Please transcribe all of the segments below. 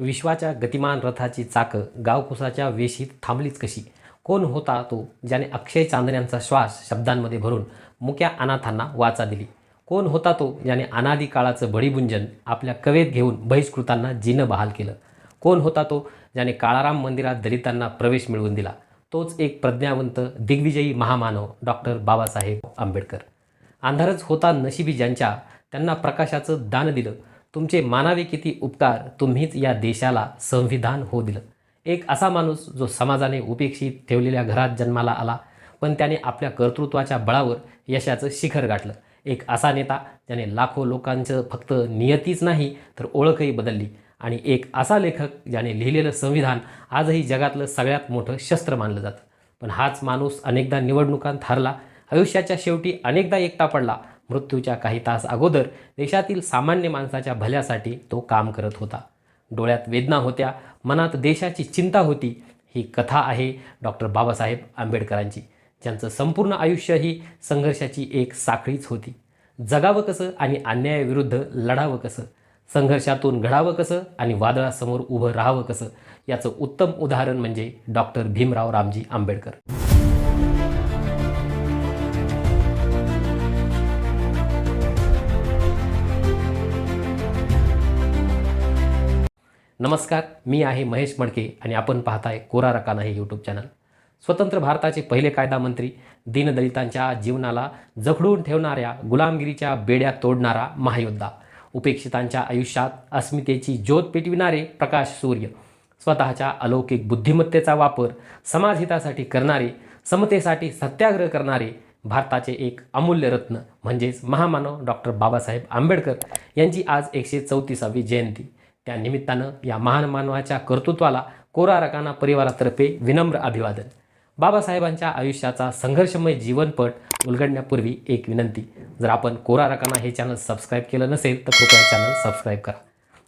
विश्वाच्या गतिमान रथाची चाकं गावकुसाच्या वेशीत थांबलीच कशी? कोण होता तो ज्याने अक्षय चांदण्यांचा श्वास शब्दांमध्ये भरून मुक्या अनाथांना वाचा दिली? कोण होता तो ज्याने अनादी काळाचं बळीभुंजन आपल्या कवेत घेऊन बहिष्कृतांना जिनं बहाल केलं? कोण होता तो ज्याने काळाराम मंदिरात दलितांना प्रवेश मिळवून दिला? तोच एक प्रज्ञावंत दिग्विजयी महामानव डॉक्टर बाबासाहेब आंबेडकर. अंधारच होता नशिबी ज्यांच्या त्यांना प्रकाशाचं दान दिलं. तुमचे मानावे किती उपकार तुम्हीच या देशाला संविधान हो दिलं. एक असा माणूस जो समाजाने उपेक्षित ठेवलेल्या घरात जन्माला आला पण त्याने आपल्या कर्तृत्वाच्या बळावर यशाचं शिखर गाठलं. एक असा नेता ज्याने लाखो लोकांचं फक्त नियतीच नाही तर ओळखही बदलली. आणि एक असा लेखक ज्याने लिहिलेलं संविधान आजही जगातलं सगळ्यात मोठं शस्त्र मानलं जातं. पण हाच माणूस अनेकदा निवडणुकांत हरला आयुष्याच्या शेवटी अनेकदा एकटा पडला मृत्यूच्या काही तास अगोदर देशातील सामान्य माणसाच्या भल्यासाठी तो काम करत होता. डोळ्यात वेदना होत्या मनात देशाची चिंता होती. ही कथा आहे डॉक्टर बाबासाहेब आंबेडकरांची. ज्यांचं संपूर्ण आयुष्य ही संघर्षाची एक साखळीच होती. जगावं कसं आणि अन्यायाविरुद्ध लढावं कसं? संघर्षातून घडावं कसं आणि वादळासमोर उभं राहावं कसं? याचं उत्तम उदाहरण म्हणजे डॉक्टर भीमराव रामजी आंबेडकर. नमस्कार मी आहे महेश मडके आणि आपण पाहताय कोरा रकाना हे यूट्यूब चॅनल स्वतंत्र भारताचे पहिले कायदा मंत्री दीनदलितांच्या जीवनाला जखडून ठेवणाऱ्या गुलामगिरीच्या बेड्या तोडणारा महायोद्धा. उपेक्षितांच्या आयुष्यात अस्मितेची ज्योत पेटविणारे प्रकाश सूर्य. स्वतःच्या अलौकिक बुद्धिमत्तेचा वापर समाजहितासाठी करणारे समतेसाठी सत्याग्रह करणारे भारताचे एक अमूल्य रत्न म्हणजेच महामानव डॉक्टर बाबासाहेब आंबेडकर यांची आज एकशे चौतीसावी जयंती. त्या निमित्तानं या महान मानवाच्या कर्तृत्वाला कोरा रकाना परिवारातर्फे विनम्र अभिवादन. बाबासाहेबांच्या आयुष्याचा संघर्षमय जीवनपट उलगडण्यापूर्वी एक विनंती. जर आपण कोरा रकाना हे चॅनल सबस्क्राईब केलं नसेल तर कृपया चॅनल सबस्क्राईब करा.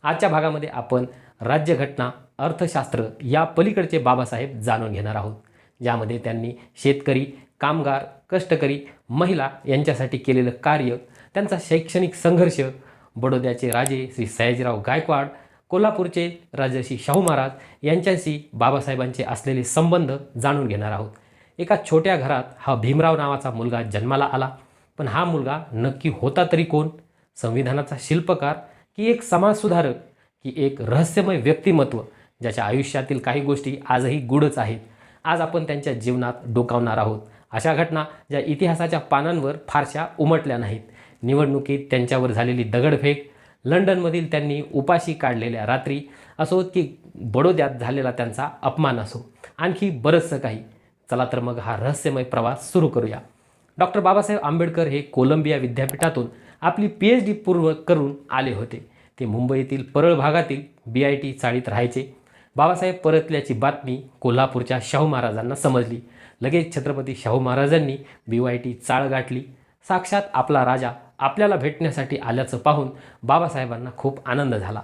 आजच्या भागामध्ये आपण राज्यघटना अर्थशास्त्र या पलीकडचे बाबासाहेब जाणून घेणार आहोत. ज्यामध्ये त्यांनी शेतकरी कामगार कष्टकरी महिला यांच्यासाठी केलेलं कार्य त्यांचा शैक्षणिक संघर्ष बडोद्याचे राजे श्री सयाजीराव गायकवाड कोल्हापूरचे राजर्षी शाहू महाराज यांच्याशी बाबासाहेबांचे असलेले संबंध जाणून घेणार आहोत. एका छोट्या घरात हा भीमराव नावाचा मुलगा जन्माला आला. पण हा मुलगा नक्की होता तरी कोण? संविधानाचा शिल्पकार की एक समाजसुधारक की एक रहस्यमय व्यक्तिमत्व ज्याच्या आयुष्यातील काही गोष्टी आजही गूढच आहेत. आज आपण त्यांच्या जीवनात डोकावणार आहोत. अशा घटना ज्या इतिहासाच्या पानांवर फारशा उमटल्या नाहीत. निवडणुकीत त्यांच्यावर झालेली दगडफेक लंडनमधील त्यांनी उपाशी काढलेल्या रात्री असो की बडोद्यात झालेला त्यांचा अपमान असो आणखी बरंचसं काही. चला तर मग हा रहस्यमय प्रवास सुरू करूया. डॉक्टर बाबासाहेब आंबेडकर हे कोलंबिया विद्यापीठातून आपली पी एच डी पूर्व करून आले होते. ते मुंबईतील परळ भागातील बी आय टी चाळीत राहायचे. बाबासाहेब परतल्याची बातमी कोल्हापूरच्या शाहू महाराजांना समजली. लगेच छत्रपती शाहू महाराजांनी बी वाय टी चाळ गाठली. साक्षात आपला राजा आपल्याला भेटण्यासाठी आल्याचं पाहून बाबासाहेबांना खूप आनंद झाला.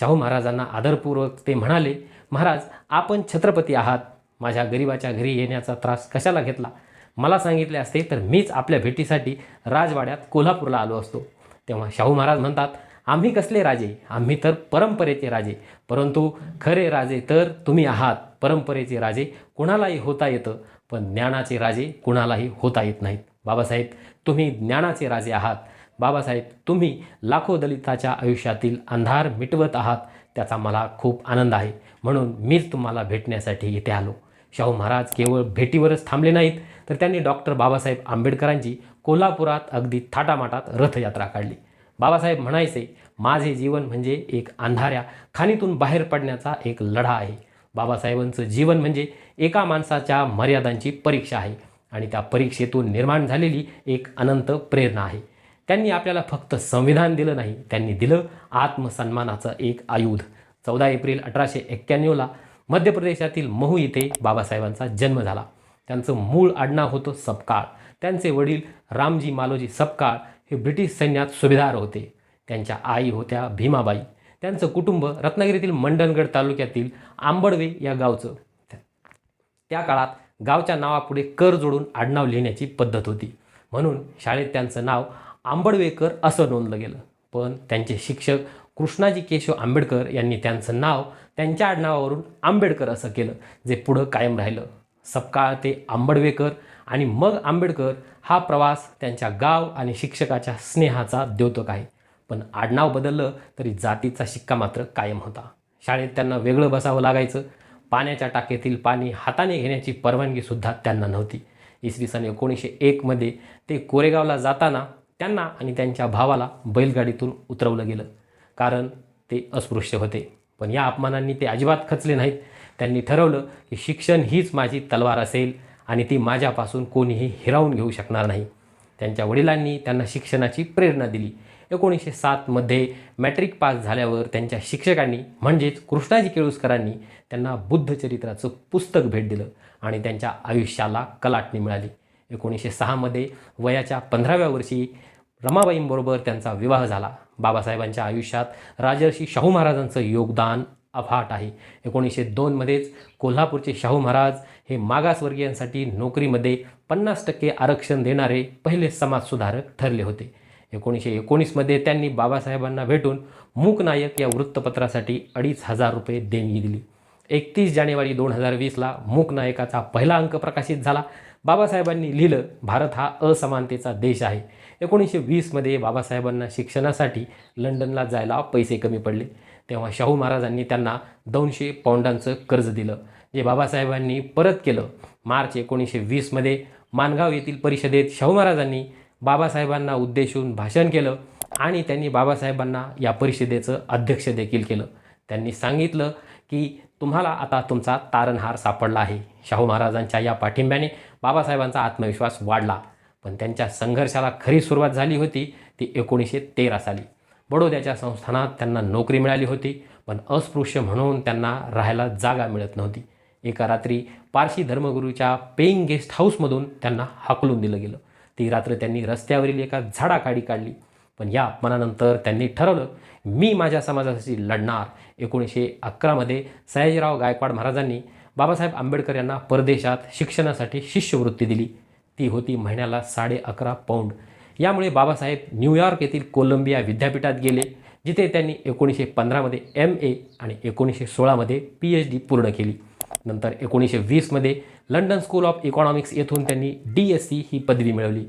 शाहू महाराजांना आदरपूर्वक ते म्हणाले महाराज आपण छत्रपती आहात. माझ्या गरिबाच्या घरी येण्याचा त्रास कशाला घेतला? मला सांगितले असते तर मीच आपल्या भेटीसाठी राजवाड्यात कोल्हापूरला आलो असतो. तेव्हा शाहू महाराज म्हणतात आम्ही कसले राजे? आम्ही तर परंपरेचे राजे. परंतु खरे राजे तर तुम्ही आहात. परंपरेचे राजे कुणालाही होता येतं पण ज्ञानाचे राजे कुणालाही होता येत नाहीत. बाबासाहेब तुम्ही ज्ञानाचे राजे आहात. बाबासाहेब तुम्ही लाखो दलिताच्या आयुष्यातील अंधार मिटवत आहात त्याचा मला खूप आनंद आहे. म्हणून मीच तुम्हाला भेटण्यासाठी इथे आलो. शाहू महाराज केवळ भेटीवरच थांबले नाहीत तर त्यांनी डॉक्टर बाबासाहेब आंबेडकरांची कोल्हापुरात अगदी थाटामाटात रथयात्रा काढली. बाबासाहेब म्हणायचे माझे जीवन म्हणजे एक अंधाऱ्या खाणीतून बाहेर पडण्याचा एक लढा आहे. बाबासाहेबांचं जीवन म्हणजे एका माणसाच्या मर्यादांची परीक्षा आहे आणि त्या परीक्षेतून निर्माण झालेली एक अनंत प्रेरणा आहे. त्यांनी आपल्याला फक्त संविधान दिलं नाही त्यांनी दिलं आत्मसन्मानाचं एक आयुध. चौदा एप्रिल अठराशे एक्क्याण्णवला मध्य प्रदेशातील महू इथे बाबासाहेबांचा जन्म झाला. त्यांचं मूळ आडनाव होतं सपकाळ. त्यांचे वडील रामजी मालोजी सपकाळ हे ब्रिटिश सैन्यात सुभेदार होते. त्यांच्या आई होत्या भीमाबाई. त्यांचं कुटुंब रत्नागिरीतील मंडणगड तालुक्यातील आंबडवे या गावचं. त्या काळात गावच्या नावापुढे कर जोडून आडनाव लिहिण्याची पद्धत होती. म्हणून शाळेत त्यांचं नाव आंबडवेकर असं नोंदलं गेलं. पण त्यांचे शिक्षक कृष्णाजी केशव आंबेडकर यांनी त्यांचं नाव त्यांच्या आडनावावरून आंबेडकर असं केलं जे पुढं कायम राहिलं. सपकाळ ते आंबडवेकर आणि मग आंबेडकर हा प्रवास त्यांच्या गाव आणि शिक्षकाच्या स्नेहाचा द्योतक आहे. पण आडनाव बदललं तरी जातीचा शिक्का मात्र कायम होता. शाळेत त्यांना वेगळं बसावं लागायचं. पाण्याच्या टाकीतील पाणी हाताने घेण्याची परवानगीसुद्धा त्यांना नव्हती. इसवी सन एकोणीसशे एकमध्ये ते कोरेगावला जाताना त्यांना आणि त्यांच्या भावाला बैलगाडीतून उतरवलं गेलं. कारण ते अस्पृश्य होते. पण या अपमानांनी ते अजिबात खचले नाहीत. त्यांनी ठरवलं की शिक्षण हीच माझी तलवार असेल आणि ती माझ्यापासून कोणीही हिरावून घेऊ शकणार नाही. त्यांच्या वडिलांनी त्यांना शिक्षणाची प्रेरणा दिली. एकोणीसशे सातमध्ये मॅट्रिक पास झाल्यावर त्यांच्या शिक्षकांनी म्हणजेच कृष्णाजी केळुसकरांनी त्यांना बुद्धचरित्राचं पुस्तक भेट दिलं आणि त्यांच्या आयुष्याला कलाटणी मिळाली. एकोणीसशे सहामध्ये वयाच्या पंधराव्या वर्षी रमाबाईंबरोबर त्यांचा विवाह झाला. बाबासाहेबांच्या आयुष्यात राजर्षी शाहू महाराजांचं योगदान अफाट आहे. एकोणीसशे दोनमध्येच कोल्हापूरचे शाहू महाराज हे मागासवर्गीयांसाठी नोकरीमध्ये पन्नास टक्के आरक्षण देणारे पहिले समाजसुधारक ठरले होते. एकोणीसशे एकोणीसमध्ये त्यांनी बाबासाहेबांना भेटून मूक नायक या वृत्तपत्रासाठी अडीच हजार रुपये देणगी दिली. एकतीस जानेवारी दोन हजार वीसला मूक नायकाचा पहिला अंक प्रकाशित झाला. बाबासाहेबांनी लिहिलं भारत हा असमानतेचा देश आहे. एकोणीसशे वीसमध्ये बाबासाहेबांना शिक्षणासाठी लंडनला जायला पैसे कमी पडले. तेव्हा शाहू महाराजांनी त्यांना दोनशे पौंडांचं कर्ज दिलं जे बाबासाहेबांनी परत केलं. मार्च एकोणीसशे वीसमध्ये मानगाव येथील परिषदेत शाहू महाराजांनी बाबासाहेबांना उद्देशून भाषण केलं आणि त्यांनी बाबासाहेबांना या परिषदेचं अध्यक्ष देखील केलं. त्यांनी सांगितलं की तुम्हाला आता तुमचा तारणहार सापडला आहे. शाहू महाराजांच्या या पाठिंब्याने बाबासाहेबांचा आत्मविश्वास वाढला. पण त्यांच्या संघर्षाला खरी सुरुवात झाली होती ती एकोणीसशे तेरा साली. बडोद्याच्या संस्थानात त्यांना नोकरी मिळाली होती पण अस्पृश्य म्हणून त्यांना राहायला जागा मिळत नव्हती. एका रात्री पारशी धर्मगुरूच्या पेईंग गेस्ट हाऊसमधून त्यांना हाकलून दिलं गेलं. ती रात्र त्यांनी रस्त्यावरील एका झाडाखाडी काढली. पण या अपमानानंतर त्यांनी ठरवलं मी माझ्या समाजासाठी लढणार. एकोणीसशे अकरामध्ये सयाजीराव गायकवाड महाराजांनी बाबासाहेब आंबेडकर यांना परदेशात शिक्षणासाठी शिष्यवृत्ती दिली. ती होती महिन्याला साडे अकरा पौंड. यामुळे बाबासाहेब न्यूयॉर्क येथील कोलंबिया विद्यापीठात गेले जिथे त्यांनी एकोणीसशे पंधरामध्ये एम ए आणि एकोणीसशे सोळामध्ये पी एच डी पूर्ण केली. नंतर एकोणीसशे वीसमध्ये लंडन स्कूल ऑफ इकॉनॉमिक्स येथून त्यांनी डी एस सी ही पदवी मिळवली.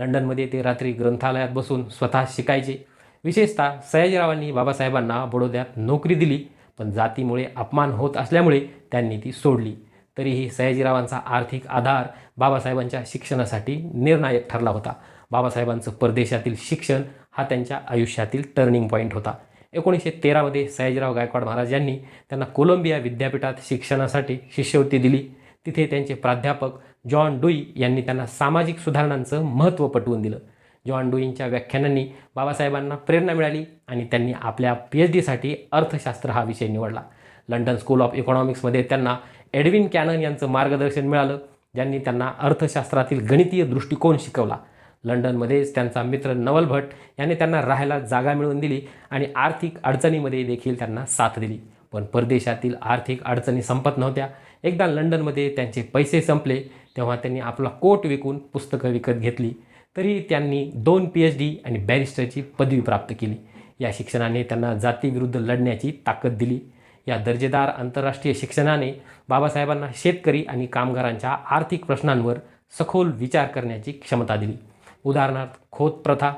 लंडनमध्ये ते रात्री ग्रंथालयात बसून स्वतः शिकायचे. विशेषतः सयाजीरावांनी बाबासाहेबांना बडोद्यात नोकरी दिली पण जातीमुळे अपमान होत असल्यामुळे त्यांनी ती सोडली. तरीही सयाजीरावांचा आर्थिक आधार बाबासाहेबांच्या शिक्षणासाठी निर्णायक ठरला होता. बाबासाहेबांचं परदेशातील शिक्षण हा त्यांच्या आयुष्यातील टर्निंग पॉईंट होता. एकोणीसशे तेरामध्ये सयाजीराव गायकवाड महाराज यांनी त्यांना कोलंबिया विद्यापीठात शिक्षणासाठी शिष्यवृत्ती दिली. तिथे त्यांचे प्राध्यापक जॉन डुई यांनी त्यांना सामाजिक सुधारणांचं महत्त्व पटवून दिलं. जॉन डुईंच्या व्याख्यानांनी बाबासाहेबांना प्रेरणा मिळाली आणि त्यांनी आपल्या पी एच डीसाठी अर्थशास्त्र हा विषय निवडला. लंडन स्कूल ऑफ इकॉनॉमिक्समध्ये त्यांना एडविन कॅनन यांचं मार्गदर्शन मिळालं ज्यांनी त्यांना अर्थशास्त्रातील गणितीय दृष्टिकोन शिकवला. लंडनमध्येच त्यांचा मित्र नवल भट यांनी त्यांना राहायला जागा मिळवून दिली आणि आर्थिक अडचणीमध्ये देखील त्यांना साथ दिली. पण परदेशातील आर्थिक अडचणी संपत नव्हत्या. एकदा लंडनमध्ये त्यांचे पैसे संपले तेव्हा त्यांनी आपला कोट विकून पुस्तकं विकत घेतली. तरी त्यांनी दोन पी एच डी आणि बॅरिस्टरची पदवी प्राप्त केली. या शिक्षणाने त्यांना जातीविरुद्ध लढण्याची ताकद दिली. या दर्जेदार आंतरराष्ट्रीय शिक्षणाने बाबासाहेबांना शेतकरी आणि कामगारांच्या आर्थिक प्रश्नांवर सखोल विचार करण्याची क्षमता दिली. उदाहरणार्थ खोत प्रथा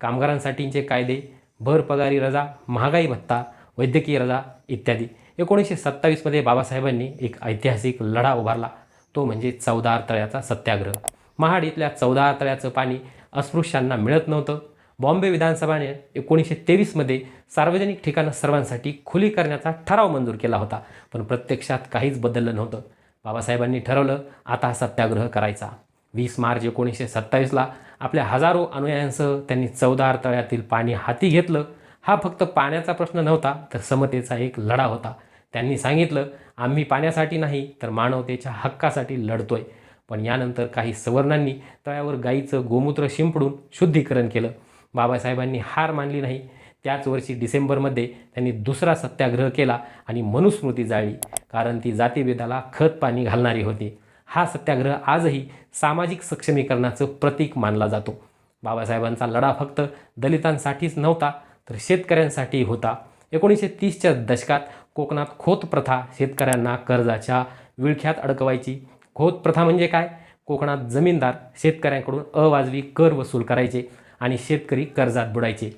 कामगारांसाठीचे कायदे भर पगारी रजा महागाई भत्ता वैद्यकीय रजा इत्यादी. एकोणीसशे सत्तावीसमध्ये बाबासाहेबांनी एक ऐतिहासिक लढा उभारला. तो म्हणजे चौदार तळ्याचा सत्याग्रह. महाड इथल्या चौदार तळ्याचं पाणी अस्पृश्यांना मिळत नव्हतं. बॉम्बे विधानसभाने एकोणीसशे तेवीसमध्ये सार्वजनिक ठिकाणं सर्वांसाठी खुली करण्याचा ठराव मंजूर केला होता. पण प्रत्यक्षात काहीच बदललं नव्हतं. बाबासाहेबांनी ठरवलं आता सत्याग्रह करायचा. वीस मार्च एकोणीसशे सत्तावीसला आपल्या हजारो अनुयायांसह त्यांनी चौदार तळ्यातील पाणी हाती घेतलं. हा फक्त पाण्याचा प्रश्न नव्हता तर समतेचा एक लढा होता. त्यांनी सांगितलं आम्ही पाण्यासाठी नाही तर मानवतेच्या हक्कासाठी लढतोय. पण यानंतर काही सवर्णांनी तळ्यावर गाईचं गोमूत्र शिंपडून शुद्धीकरण केलं. बाबासाहेबांनी हार मानली नाही. त्याच वर्षी डिसेंबरमध्ये त्यांनी दुसरा सत्याग्रह केला आणि मनुस्मृती जाळली कारण ती जातीभेदाला खत पाणी घालणारी होती. हा सत्याग्रह आजही सामाजिक सक्षमीकरणाचं प्रतीक मानला जातो. बाबासाहेबांचा लढा फक्त दलितांसाठीच नव्हता तर शेतकऱ्यांसाठी होता. एकोणीसशे तीसच्या दशकात कोकणात खोत प्रथा शेतकऱ्यांना कर्जाच्या विळख्यात अडकवायची. खोत प्रथा म्हणजे काय? कोकणात जमीनदार शेतकऱ्यांकडून अवाजवी कर वसूल करायचे आणि शेतकरी कर्जात बुडायचे.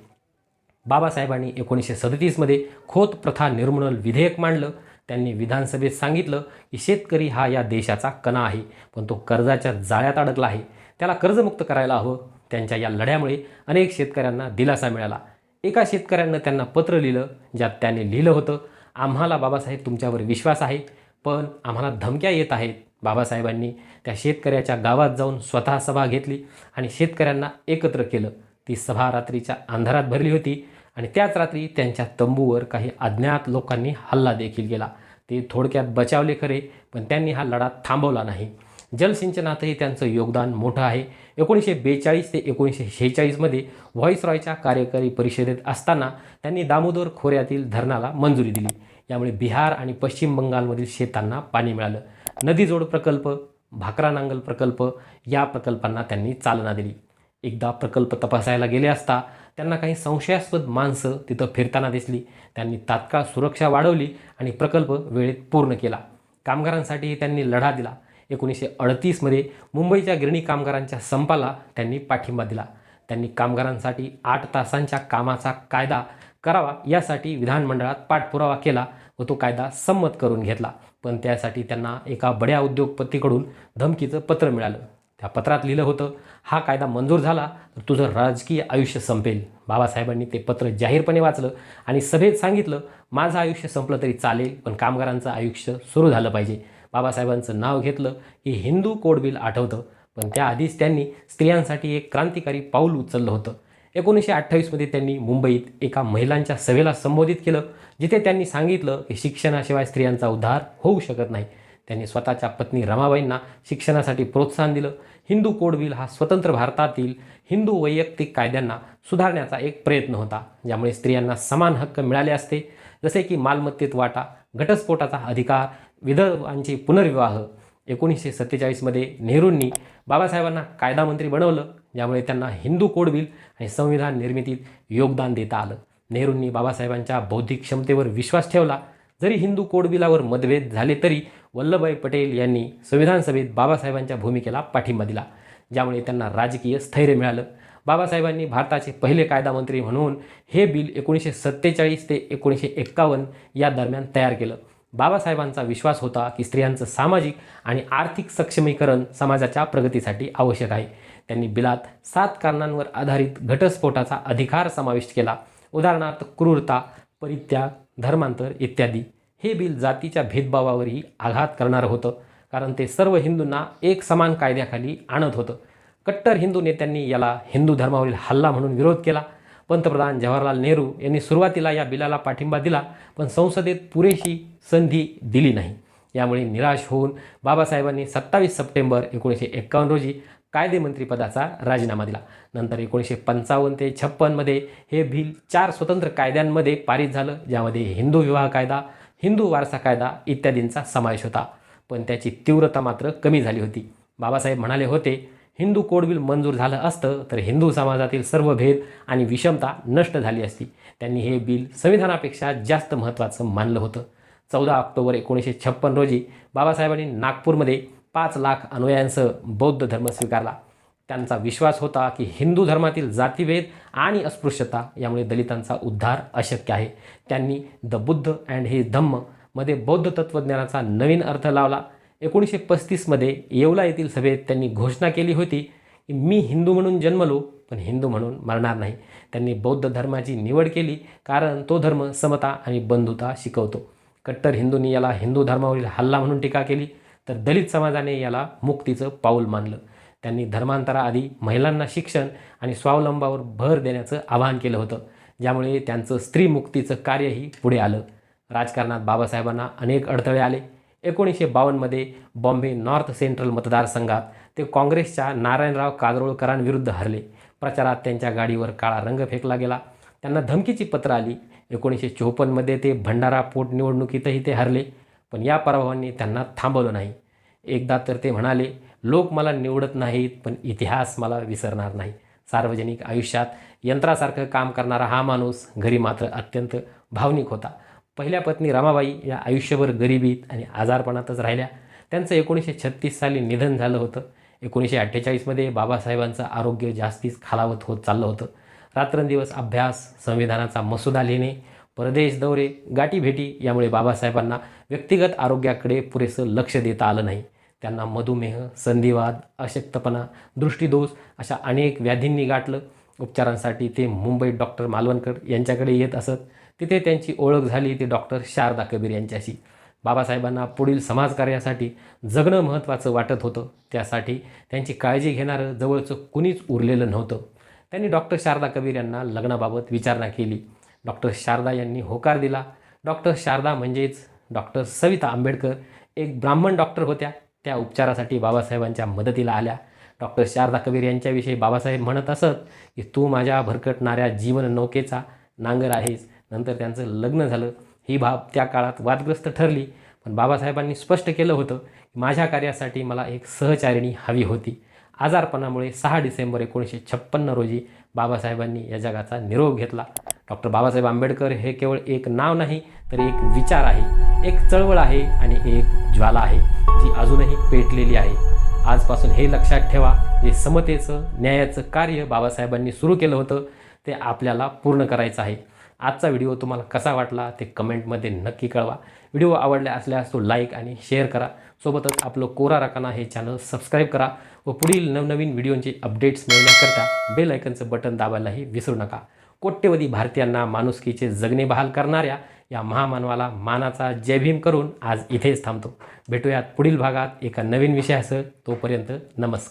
बाबासाहेबांनी एकोणीसशे सदतीसमध्ये खोत प्रथा निर्मूलन विधेयक मांडलं. त्यांनी विधानसभेत सांगितलं की शेतकरी हा या देशाचा कणा आहे पण तो कर्जाच्या जाळ्यात अडकला आहे. त्याला कर्जमुक्त करायला हवं. त्यांच्या या लढ्यामुळे अनेक शेतकऱ्यांना दिलासा मिळाला. एका शेतकऱ्यानं त्यांना पत्र लिहिलं ज्यात त्याने लिहिलं होतं आम्हाला बाबासाहेब तुमच्यावर विश्वास आहे पण आम्हाला धमक्या येत आहेत. बाबासाहेबांनी त्या शेतकऱ्याच्या गावात जाऊन स्वतः सभा घेतली आणि शेतकऱ्यांना एकत्र केलं. ती सभा रात्रीच्या अंधारात भरली होती आणि त्याच रात्री त्यांच्या तंबूवर काही अज्ञात लोकांनी हल्ला देखील केला. ते थोडक्यात बचावले खरे पण त्यांनी हा लढा थांबवला नाही. जलसिंचनातही त्यांचं योगदान मोठं आहे. एकोणीसशे बेचाळीस ते एकोणीसशे शेहेचाळीसमध्ये व्हॉईसरॉयच्या कार्यकारी परिषदेत असताना त्यांनी दामोदर खोऱ्यातील धरणाला मंजुरी दिली. यामुळे बिहार आणि पश्चिम बंगालमधील शेतांना पाणी मिळालं. नदीजोड प्रकल्प भाकरा नांगल प्रकल्प या प्रकल्पांना त्यांनी चालना दिली. एकदा प्रकल्प तपासायला गेले असता त्यांना काही संशयास्पद माणसं तिथं फिरताना दिसली. त्यांनी तात्काळ सुरक्षा वाढवली आणि प्रकल्प वेळेत पूर्ण केला. कामगारांसाठीही त्यांनी लढा दिला. एकोणीसशे अडतीसमध्ये मुंबईच्या गिरणी कामगारांच्या संपाला त्यांनी पाठिंबा दिला. त्यांनी कामगारांसाठी आठ तासांच्या कामाचा कायदा करावा यासाठी विधानमंडळात पाठपुरावा केला व तो कायदा संमत करून घेतला. पण त्यासाठी त्यांना एका बड्या उद्योगपतीकडून धमकीचं पत्र मिळालं. त्या पत्रात लिहिलं होतं हा कायदा मंजूर झाला तर तुझं राजकीय आयुष्य संपेल. बाबासाहेबांनी ते पत्र जाहीरपणे वाचलं आणि सभेत सांगितलं माझं आयुष्य संपलं तरी चालेल पण कामगारांचं आयुष्य सुरू झालं पाहिजे. बाबासाहेबांचं नाव घेतलं की हिंदू कोड बिल आठवतं. पण त्याआधीच त्यांनी स्त्रियांसाठी एक क्रांतिकारी पाऊल उचललं होतं. एकोणीसशे अठ्ठावीसमध्ये त्यांनी मुंबईत एका महिलांच्या सभेला संबोधित केलं जिथे त्यांनी सांगितलं की शिक्षणाशिवाय स्त्रियांचा उद्धार होऊ शकत नाही. त्यांनी स्वतःच्या पत्नी रमाबाईंना शिक्षणासाठी प्रोत्साहन दिलं. हिंदू कोड बिल हा स्वतंत्र भारतातील हिंदू वैयक्तिक कायद्यांना सुधारण्याचा एक प्रयत्न होता ज्यामुळे स्त्रियांना समान हक्क मिळाले असते. जसे की मालमत्तेत वाटा घटस्फोटाचा अधिकार विधवांचे पुनर्विवाह. एकोणीसशे सत्तेचाळीसमध्ये नेहरूंनी बाबासाहेबांना कायदा मंत्री बनवलं ज्यामुळे त्यांना हिंदू कोड बिल आणि संविधान निर्मितीत योगदान देता आलं. नेहरूंनी बाबासाहेबांच्या बौद्धिक क्षमतेवर विश्वास ठेवला. जरी हिंदू कोड बिलावर मतभेद झाले तरी वल्लभभाई पटेल यांनी संविधान सभेत बाबासाहेबांच्या भूमिकेला पाठिंबा दिला ज्यामुळे त्यांना राजकीय स्थैर्य मिळालं. बाबासाहेबांनी भारताचे पहिले कायदा मंत्री म्हणून हे बिल एकोणीसशे सत्तेचाळीस ते एकोणीसशे एक्कावन्न या दरम्यान तयार केलं. बाबासाहेबांचा विश्वास होता की स्त्रियांचं सामाजिक आणि आर्थिक सक्षमीकरण समाजाच्या प्रगतीसाठी आवश्यक आहे. त्यांनी बिलात सात कारणांवर आधारित घटस्फोटाचा अधिकार समाविष्ट केला. उदाहरणार्थ क्रूरता परित्याग धर्मांतर इत्यादी. हे बिल जातीच्या भेदभावावरही आघात करणारं होतं कारण ते सर्व हिंदूंना एक समान कायद्याखाली आणत होतं. कट्टर हिंदू नेत्यांनी याला हिंदू धर्मावरील हल्ला म्हणून विरोध केला. पंतप्रधान जवाहरलाल नेहरू यांनी सुरुवातीला या बिलाला पाठिंबा दिला पण संसदेत पुरेशी संधी दिली नाही. यामुळे निराश होऊन बाबासाहेबांनी सत्तावीस सप्टेंबर एकोणीसशे एक्कावन्न रोजी कायदेमंत्रीपदाचा राजीनामा दिला. नंतर एकोणीसशे पंचावन्न ते छप्पनमध्ये हे बिल चार स्वतंत्र कायद्यांमध्ये पारित झालं ज्यामध्ये हिंदू विवाह कायदा हिंदू वारसा कायदा इत्यादींचा समावेश होता. पण त्याची तीव्रता मात्र कमी झाली होती. बाबासाहेब म्हणाले होते हिंदू कोड बिल मंजूर झालं असतं तर हिंदू समाजातील सर्व भेद आणि विषमता नष्ट झाली असती. त्यांनी हे बिल संविधानापेक्षा जास्त महत्त्वाचं मानलं होतं. चौदा ऑक्टोबर एकोणीसशे छप्पन रोजी बाबासाहेबांनी नागपूरमध्ये पाच लाख अनुयायांसह बौद्ध धर्म स्वीकारला. त्यांचा विश्वास होता की हिंदू धर्मातील जातीभेद आणि अस्पृश्यता यामुळे दलितांचा उद्धार अशक्य आहे. त्यांनी द बुद्ध अँड हे धम्ममध्ये बौद्ध तत्त्वज्ञानाचा नवीन अर्थ लावला. एकोणीसशे पस्तीसमध्ये येवला येथील सभेत त्यांनी घोषणा केली होती की मी हिंदू म्हणून जन्मलो पण हिंदू म्हणून मरणार नाही. त्यांनी बौद्ध धर्माची निवड केली कारण तो धर्म समता आणि बंधुता शिकवतो. कट्टर हिंदूंनी याला हिंदू धर्मावरील हल्ला म्हणून टीका केली तर दलित समाजाने याला मुक्तीचं पाऊल मानलं. त्यांनी धर्मांतराआधी महिलांना शिक्षण आणि स्वावलंबावर भर देण्याचं आवाहन केलं होतं. ज्यामुळे त्यांचं स्त्री मुक्तीचं कार्यही पुढे आलं. राजकारणात बाबासाहेबांना अनेक अडथळे आले. एकोणीसशे बावन्नमध्ये बॉम्बे नॉर्थ सेंट्रल मतदारसंघात ते काँग्रेसच्या नारायणराव काजरोळकरांविरुद्ध हरले. प्रचारात त्यांच्या गाडीवर काळा रंग फेकला गेला. त्यांना धमकीची पत्र आली. एकोणीसशे चोपन्नमध्ये ते भंडारा पोटनिवडणुकीतही ते हरले पण या पराभवांनी त्यांना थांबवलं नाही. एकदा तर ते म्हणाले लोक मला निवडत नाहीत पण इतिहास मला विसरणार नाही. सार्वजनिक आयुष्यात यंत्रासारखं काम करणारा हा माणूस घरी मात्र अत्यंत भावनिक होता. पहिल्या पत्नी रमाबाई या आयुष्यभर गरिबीत आणि आजारपणातच राहिल्या. त्यांचं एकोणीसशे छत्तीस साली निधन झालं होतं. एकोणीसशे अठ्ठेचाळीसमध्ये बाबासाहेबांचं आरोग्य जास्तीच खालावत होत चाललं होतं. रात्रंदिवस अभ्यास संविधानाचा मसुदा लिहिणे परदेश दौरे गाठीभेटी यामुळे बाबासाहेबांना व्यक्तिगत आरोग्याकडे पुरेसं लक्ष देता आलं नाही. त्यांना मधुमेह संधिवाद अशक्तपणा दृष्टीदोष अशा अनेक व्याधींनी गाठलं. उपचारांसाठी ते मुंबईत डॉक्टर मालवणकर यांच्याकडे येत असत. तिथे त्यांची ओळख झाली ते डॉक्टर शारदा कबीर यांच्याशी. बाबासाहेबांना पुढील समाजकार्यासाठी जगणं महत्त्वाचं वाटत होतं. त्यासाठी त्यांची काळजी घेणारं जवळचं कुणीच उरलेलं नव्हतं. त्यांनी डॉक्टर शारदा कबीर यांना लग्नाबाबत विचारणा केली. डॉक्टर शारदा यांनी होकार दिला. डॉक्टर शारदा म्हणजेच डॉक्टर सविता आंबेडकर एक ब्राह्मण डॉक्टर होत्या. त्या उपचारासाठी बाबासाहेबांच्या मदतीला आल्या. डॉक्टर शारदा कबीर यांच्याविषयी बाबासाहेब म्हणत असत की तू माझ्या भरकटणाऱ्या जीवन नौकेचा नांगर आहेस. नंतर त्यांचं लग्न झालं. ही बाब त्या काळात वादग्रस्त ठरली. पण बाबासाहेबांनी स्पष्ट केलं होतं की माझ्या कार्यासाठी मला एक सहचारिणी हवी होती. आजारपणामुळे सहा डिसेंबर एकोणीसशे छप्पन्न रोजी बाबासाहेबांनी या जगाचा निरोप घेतला. डॉक्टर बाबासाहेब आंबेडकर हे केवळ एक नाव नाही तर एक विचार आहे एक चळवळ आहे आणि एक ज्वाला आहे जी अजूनही पेटलेली आहे. आजपासून हे लक्षात ठेवा जे समतेचं न्यायाचं कार्य बाबासाहेबांनी सुरू केलं होतं ते आपल्याला पूर्ण करायचं आहे. आजचा व्हिडिओ तुम्हाला कसा वाटला ते कमेंटमध्ये नक्की कळवा. व्हिडिओ आवडला असल्यास तो लाईक आणि शेअर करा. सोबतच आपलं कोरा रकाना हे चॅनल सबस्क्राईब करा. व पुढील नवनवीन व्हिडिओंचे अपडेट्स मिळवण्याकरता बेल आयकनचं बटन दाबायलाही विसरू नका. कोट्यवधी भारतीयांना माणुसकीचे जगणे बहाल करणाऱ्या या महामानवाला मानाचा जय भीम करून आज इथेच थांबतो. भेटूयात पुढील भागात एका नवीन विषयासह. तोपर्यंत नमस्कार.